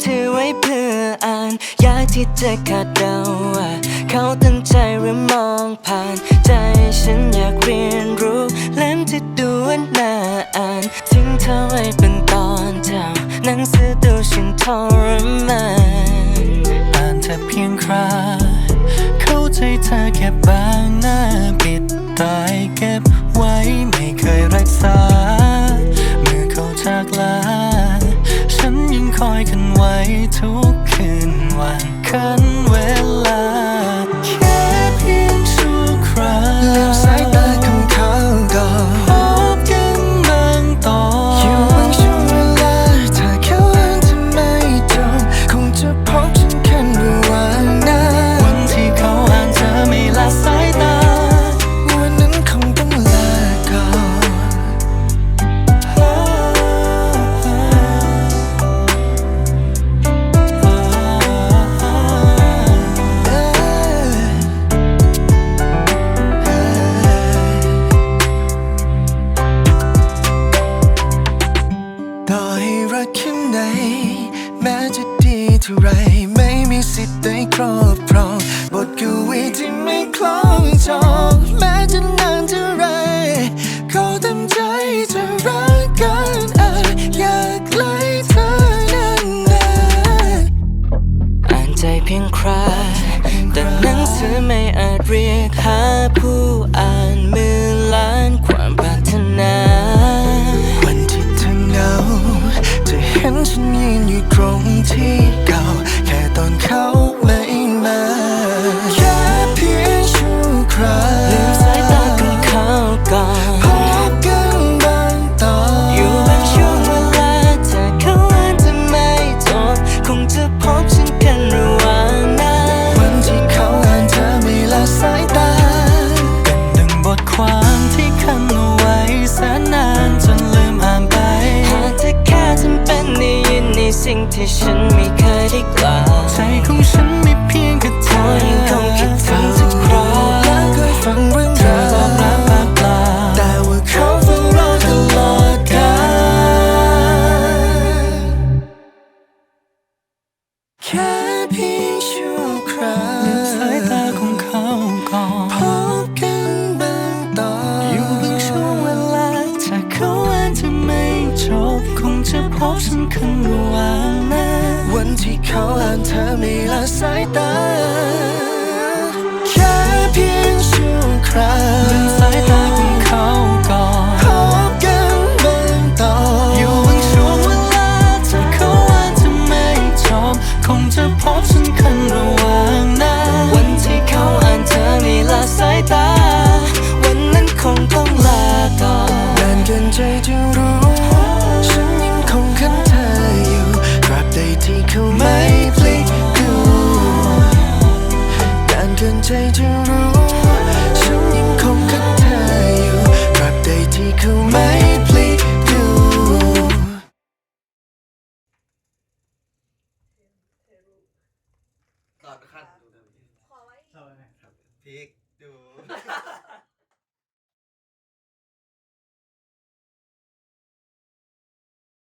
เธอไว้เพื่ออ่านยากที่จะคาดเดาว่าเขาตั้งใจหรือมองผ่าน ใจฉันอยากเรียนรู้เล่มที่ดูว่าน่าอ่านทิ้งเธอไว้เป็นตอนเจ้าหนังสือดูฉันทรมานอ่านเธอเพียงคราเข้าใจเธอแค่บาง ไหน แม้จะดีเท่าไร ไม่มีสิทธิ์ได้ครอบครอง บทกวีที่ไม่คล้องจอง แม้จะนานเท่าไรเขาเต็มใจจะรักกันอาะอยากไล่เธอนานนานอ่านใจเพียงคราแต่หนังสือไม่อาจเรียน ฉันยืนอยู่ตรงที่เก่า แค่ตอนเขา ที่ฉันไม่เคยได้กล่าวใจของฉันไม่เพียงแค่เธอ บฉันขึ้นระหว่างนั้นวันที่เขาอ่านเธอไม่ละสายตา can take you through.